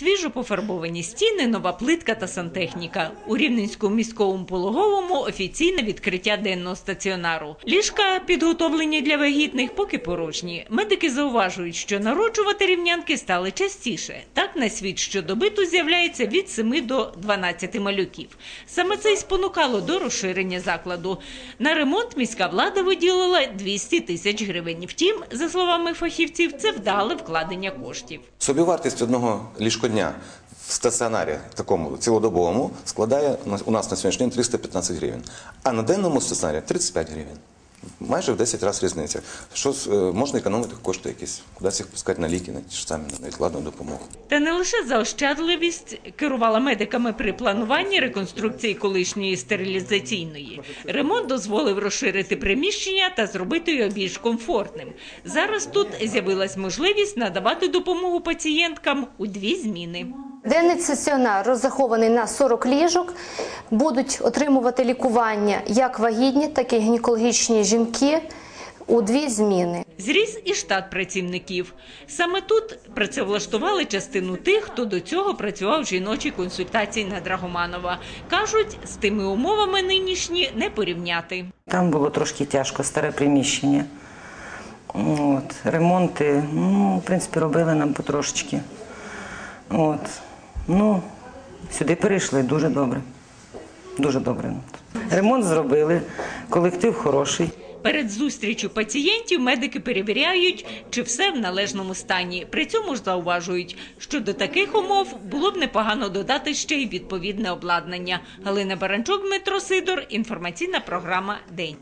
Свіжо пофарбовані стіни, нова плитка та сантехніка. У Рівненському міському пологовому офіційне відкриття денного стаціонару. Ліжка, підготовлені для вагітних, поки порожні. Медики зауважують, що народжувати рівнянки стали частіше. Так на світ щодоби тут з'являється від 7 до 12 малюків. Саме це й спонукало до розширення закладу. На ремонт міська влада виділила 200 тисяч гривень. Втім, за словами фахівців, це вдале вкладення коштів. Собівартість одного ліжкодня в стаціонарі такому цілодобовому складає у нас на сьогоднішній день 315 гривень, а на денному стаціонарі 35 гривень. Майже в 10 разів різниця. Що з- е, можна економити кошти якісь, кудись їх пускати на ліки, на ті ж самі на невідкладну допомогу. Та не лише заощадливість керувала медиками при плануванні реконструкції колишньої стерилізаційної. Ремонт дозволив розширити приміщення та зробити його більш комфортним. Зараз тут з'явилась можливість надавати допомогу пацієнткам у дві зміни. Денний стаціонар розрахований на 40 ліжок. Будуть отримувати лікування як вагітні, так і гінекологічні жінки у дві зміни. Зріс і штат працівників. Саме тут працевлаштували частину тих, хто до цього працював в жіночій консультації на Драгоманова. Кажуть, з тими умовами нинішні не порівняти. Там було трошки тяжко, старе приміщення. От, ремонти, ну, в принципі, робили нам потрошечки. От. Ну, сюди перейшли дуже добре. Дуже добре. Ремонт зробили, колектив хороший. Перед зустрічю пацієнтів медики перевіряють, чи все в належному стані. При цьому ж зауважують, що до таких умов було б непогано додати ще й відповідне обладнання. Галина Баранчук, Дмитро Сидор, інформаційна програма День.